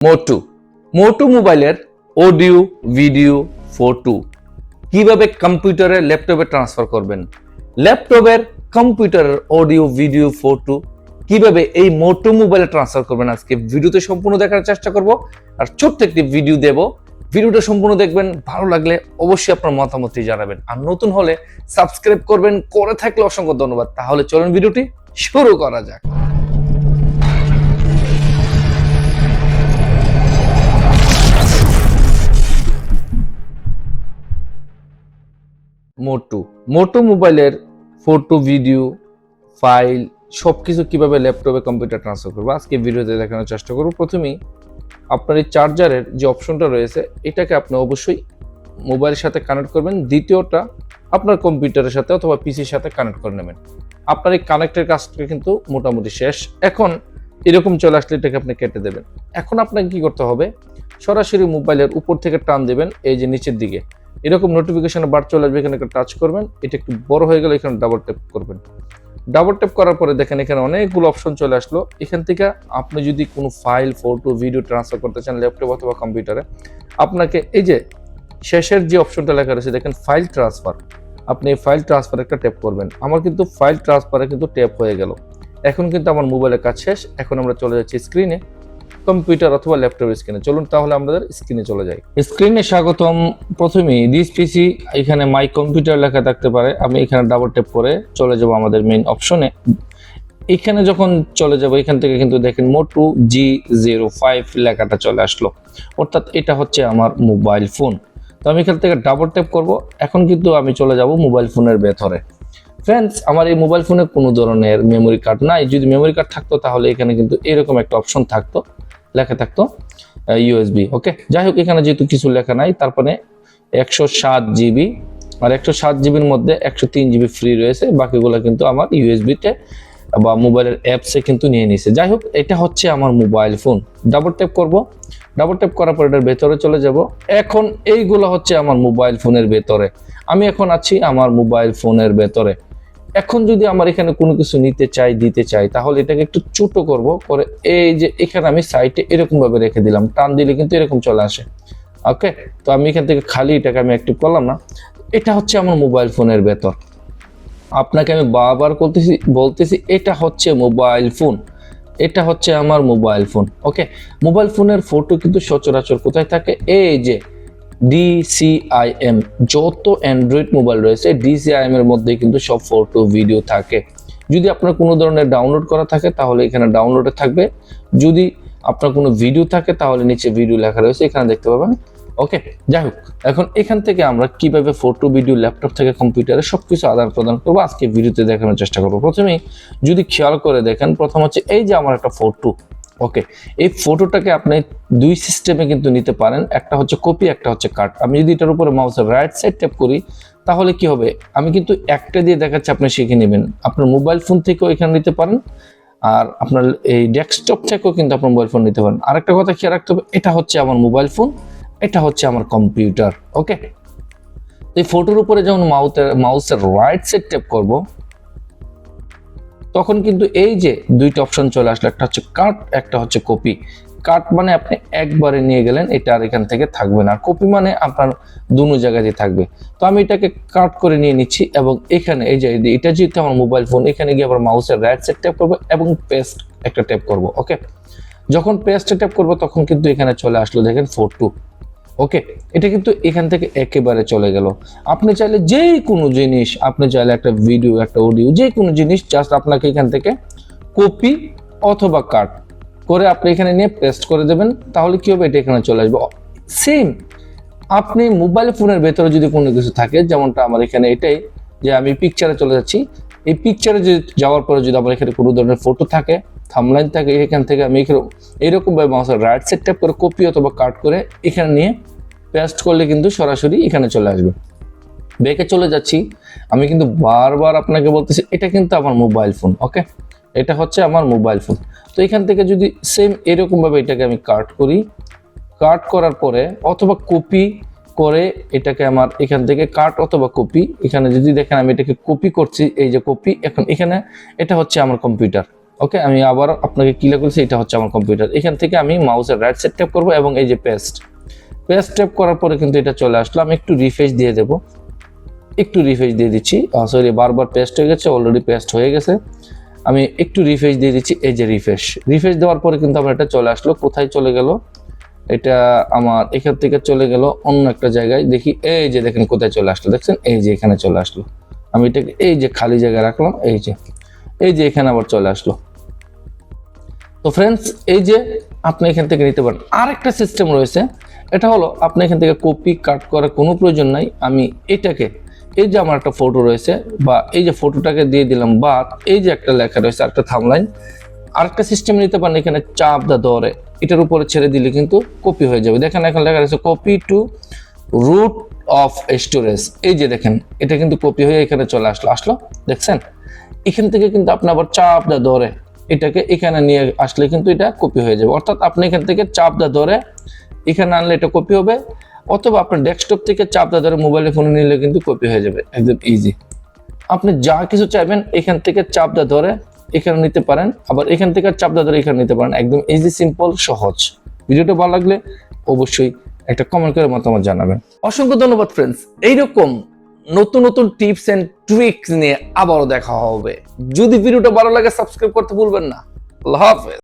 মোটু মোটু মোবাইলের audio, video, photo. কীভাবে কম্পিউটারে ল্যাপটপে ট্রান্সফার করবেন? ল্যাপটপের কম্পিউটারের অডিও, ভিডিও, ফটো কীভাবে এই মোটু মোবাইলে ট্রান্সফার করবেন? আজকে ভিডিওতে সম্পূর্ণ দেখার চেষ্টা করব। আর ছোট্ট একটি ভিডিও দেব। ভিডিওটা সম্পূর্ণ দেখবেন। ভালো লাগলে অবশ্যই আপনার মতামতটি জানাবেন। আর নতুন হলে সাবস্ক্রাইব করবেন। করে থাকলে অসংখ্য ধন্যবাদ। তাহলে চলুন ভিডিওটি শুরু করা যাক। মোটু মোটু মোবাইলের ফটো ভিডিও ফাইল সব কিছু কীভাবে ল্যাপটপে কম্পিউটার ট্রান্সফার করব, আজকে ভিডিওতে দেখানোর চেষ্টা করব। প্রথমেই আপনার এই চার্জারের যে অপশনটা রয়েছে, এটাকে আপনি অবশ্যই মোবাইলের সাথে কানেক্ট করবেন। দ্বিতীয়টা, আপনার কম্পিউটারের সাথে অথবা পিসির সাথে কানেক্ট করে নেবেন। আপনার এই কানেক্টের কাজটা কিন্তু মোটামুটি শেষ। এখন এরকম চলে আসলে এটাকে আপনি কেটে দেবেন। এখন আপনাকে কি করতে হবে? সরাসরি মোবাইলের উপর থেকে টান দেবেন, এই যে নিচের দিকে। এরকম নোটিফিকেশন বার চলে আসবে, এখানে একটা টাচ করবেন, এটা একটু বড় হয়ে গেলে এখানে ডাবল ট্যাপ করবেন। ডাবল ট্যাপ করার পরে দেখেন এখানে অনেকগুলো অপশন চলে আসলো। এখান থেকে আপনি যদি কোনো ফাইল ফটো ভিডিও ট্রান্সফার করতে চান ল্যাপটপ অথবা কম্পিউটারে আপনাকে এই যে শেষের যে অপশনটা লেখা রয়েছে, দেখেন ফাইল ট্রান্সফার আপনি এই ফাইল ট্রান্সফার একটা ট্যাপ করবেন। আমার কিন্তু ফাইল ট্রান্সফারে কিন্তু ট্যাপ হয়ে গেল। এখন কিন্তু আমার মোবাইলের কাজ শেষ। এখন আমরা চলে যাচ্ছি স্ক্রিনে কম্পিউটার অথবা ল্যাপটপের স্ক্রিনে চলুন তাহলে আমাদের স্ক্রিনে চলে যাই। স্ক্রিনে স্বাগতম। প্রথমেই দিস পিসি এখানে মাই কম্পিউটার লেখা থাকতে পারে। আমি এখানে ডাবল ট্যাপ করে চলে যাব আমাদের মেইন অপশনে এখানে যখন চলে যাব, এখান থেকে কিন্তু দেখেন মোটু জি জিরো ফাইভ লেখাটা চলে আসলো। অর্থাৎ এটা হচ্ছে আমার মোবাইল ফোন তো আমি এখান থেকে ডাবল ট্যাপ করব। এখন কিন্তু আমি চলে যাব মোবাইল ফোনের ভেতরে। ফ্রেন্ডস আমার এই মোবাইল ফোনে কোনো ধরনের মেমোরি কার্ড নাই। যদি মেমোরি কার্ড থাকতো, তাহলে এখানে কিন্তু এরকম একটা অপশন থাকতো। লেখা থাকতো ইউএসবি ওকে যাই হোক, এখানে যেহেতু কিছু লেখা নাই, তারপরে একশো সাত জিবি আর একশো সাত জিবির মধ্যে একশো তিন জিবি ফ্রি রয়েছে, বাকিগুলো কিন্তু আমার ইউএসবিতে বা মোবাইলের অ্যাপসে কিন্তু নিয়ে নিছে। যাই হোক, এটা হচ্ছে আমার মোবাইল ফোন ডাবল ট্যাপ করব। ডাবল ট্যাপ করার পর এটার ভেতরে চলে যাব। এখন এইগুলো হচ্ছে আমার মোবাইল ফোনের ভেতরে। আমি এখন আছি আমার মোবাইল ফোনের ভেতরে। এখন যদি আমার এখানে কোনো কিছু নিতে চাই, দিতে চাই, তাহলে এটাকে একটু ছোট করব, করে এই যে এখানে আমি সাইটে এরকম ভাবে রেখে দিলাম। টান দিলে কিন্তু এরকম চলে আসে। ওকে তো আমি এখান থেকে খালি এটাকে আমি অ্যাক্টিভ করলাম না। এটা হচ্ছে আমার মোবাইল ফোনের ভেতর। আপনাকে আমি বারবার বলতেছি বলতেছি, এটা হচ্ছে মোবাইল ফোন এটা হচ্ছে আমার মোবাইল ফোন ওকে মোবাইল ফোনের ফটো কিন্তু সচরাচর কোথায় থাকে? এই যে ডিসিআইএম যত অ্যান্ড্রয়েড মোবাইল রয়েছে ডিসিআইএম এর মধ্যে কিন্তু সব ফটো ভিডিও থাকে। যদি আপনার কোনো ধরনের ডাউনলোড করা থাকে, তাহলে এখানে ডাউনলোডে থাকবে। যদি আপনার কোনো ভিডিও থাকে, তাহলে নিচে ভিডিও লেখা রয়েছে, এখানে দেখতে পাবেন। ওকে যাই হোক, এখন এখান থেকে আমরা কীভাবে ফটো ভিডিও ল্যাপটপ থেকে কম্পিউটারে সব কিছু আদান প্রদান করব, আজকে ভিডিওতে দেখানোর চেষ্টা করব। প্রথমেই যদি খেয়াল করে দেখেন, প্রথম হচ্ছে এই যে আমার একটা ফটো ওকে এই ফটোটাকে আপনি দুই সিস্টেমে কিন্তু নিতে পারেন। একটা হচ্ছে কপি একটা হচ্ছে কাট আমি যদি এটার উপরে মাউসের রাইট সাইড ট্যাপ করি, তাহলে কি হবে? আমি কিন্তু একটা দিয়ে দেখাচ্ছি, আপনি শিখে নেবেন। আপনার মোবাইল ফোন থেকেও এখানে নিতে পারেন, আর আপনার এই ডেস্কটপ থেকেও কিন্তু আপনার মোবাইল ফোন নিতে পারেন। আরেকটা কথা খেয়াল রাখতে হবে, এটা হচ্ছে আমার মোবাইল ফোন এটা হচ্ছে আমার কম্পিউটার ওকে এই ফটোর উপরে যখন মাউথের মাউসের রাইট সাইড ট্যাপ করব তখন কিন্তু এই যে দুইটা অপশন চলে আসলো, একটা হচ্ছে কাট একটা হচ্ছে কপি কাট মানে আপনি একবারে নিয়ে গেলেন, এটা আর এখান থেকে থাকবে না। কপি মানে আপনার দুনো জায়গাতেই থাকবে। তো আমি এটাকে কাট করে নিয়ে নিচ্ছি এবং এখানে এই যে এটা যেহেতু আমার মোবাইল ফোন এখানে গিয়ে আবার মাউসের রাইট সাইড ট্যাপ করব এবং পেস্ট একটা ট্যাপ করব ওকে যখন পেস্টে ট্যাপ করব, তখন কিন্তু এখানে চলে আসলো, দেখেন ফোর ওকে এটা কিন্তু এখান থেকে একেবারে চলে গেল। আপনি চাইলে যে কোনো জিনিস, আপনি চাইলে একটা ভিডিও একটা অডিও যে কোনো জিনিস জাস্ট আপনাকে এখান থেকে কপি অথবা কাট করে আপনি এখানে নিয়ে পেস্ট করে দেবেন, তাহলে কি হবে? এটা এখানে চলে আসবে। সেম আপনি মোবাইল ফোনের ভেতরে যদি কোনো কিছু থাকে, যেমনটা আমার এখানে এটাই যে আমি পিকচারে চলে যাচ্ছি। এই পিকচারে যদি যাওয়ার পরে যদি আমার এখানে কোনো ধরনের ফটো থাকে থামলাইন থাকে এখান থেকে আমি এখানে এরকম ভাবে মাউসের রাইট সাইড ট্যাপ করে কপি অথবা কাট করে এখানে নিয়ে পেস্ট করলে কিন্তু সরাসরি এখানে চলে আসবে। বেঁকে চলে যাচ্ছি। আমি কিন্তু বারবার আপনাকে বলতেছি, এটা কিন্তু আমার মোবাইল ফোন ওকে এটা হচ্ছে আমার মোবাইল ফোন তো এখান থেকে যদি সেম এরকমভাবে এটাকে আমি কাট করি কাট করার পরে অথবা কপি করে এটাকে আমার এখান থেকে কাট অথবা কপি এখানে যদি দেখেন আমি এটাকে কপি করছি, এই যে কপি এখন এখানে এটা হচ্ছে আমার কম্পিউটার ওকে আমি আবার আপনাকে ক্লিয়ার করেছি এটা হচ্ছে আমার কম্পিউটার এখান থেকে আমি মাউসের রাইট সাইড ট্যাপ করব এবং এই যে পেস্ট পেস্ট ট্যাপ করার পরে কিন্তু এটা চলে আসলো আমি একটু রিফ্রেশ দিয়ে দেবো। একটু রিফ্রেশ দিয়ে দিচ্ছি। সরি বারবার পেস্ট হয়ে গেছে অলরেডি পেস্ট হয়ে গেছে। আমি একটু রিফ্রেশ দিয়ে দিচ্ছি, এই যে রিফ্রেশ রিফ্রেশ দেওয়ার পরে কিন্তু আমার এটা চলে আসলো। কোথায় চলে গেল? এটা আমার এখান থেকে চলে গেল অন্য একটা জায়গায়। দেখি, এই যে দেখেন কোথায় চলে আসলো। দেখছেন? এই যে এখানে চলে আসলো। আমি এটাকে এই যে খালি জায়গায় রাখলাম, এই যে। এই যে এখানে আবার চলে আসলো। তো ফ্রেন্ডস এই যে আপনি এখান থেকে নিতে পারেন, আরেকটা সিস্টেম রয়েছে। এটা হলো আপনি এখান থেকে কপি কাট করার কোনো প্রয়োজন নাই। আমি এটাকে, এই যে আমার একটা ফটো রয়েছে, বা এই যে ফটোটাকে দিয়ে দিলাম বা এই যে একটা লেখা রয়েছে একটা থামলাইন আরেকটা সিস্টেম নিতে পারেন এখানে চাপ দা দরে। এটার উপরে ছেড়ে দিলে কিন্তু কপি হয়ে যাবে। দেখেন এখন লেখা রয়েছে copy to root of storage এই যে দেখেন, এটা কিন্তু কপি হয়ে এখানে চলে আসলো। আসলো, দেখছেন? এখান থেকে কিন্তু আপনি আবার চাপ দা ধরে এটাকে এখানে নিয়ে আসলে কিন্তু এটা কপি হয়ে যাবে। অর্থাৎ আপনি এখান থেকে চাপ দা ধরে এখানে আনলে এটা কপি হবে, অথবা আপনার ডেস্কটপ থেকে চাপ দা ধরে মোবাইলে ফোনে নিলে কিন্তু কপি হয়ে যাবে। একদম ইজি আপনি যা কিছু চাইবেন এখান থেকে চাপ দা ধরে এখানে নিতে পারেন, আবার এখান থেকে চাপ দা ধরে এখানে নিতে পারেন। একদম ইজি সিম্পল সহজ। ভিডিওটা ভালো লাগলে অবশ্যই একটা কমেন্ট করে মতামত জানাবেন। অসংখ্য ধন্যবাদ ফ্রেন্ডস এইরকম নতুন নতুন টিপস এন্ড ট্রিক্স নিয়ে আবারও দেখা হবে। যদি ভিডিওটা ভালো লাগে, সাবস্ক্রাইব করতে ভুলবেন না। আল্লাহ হাফেজ।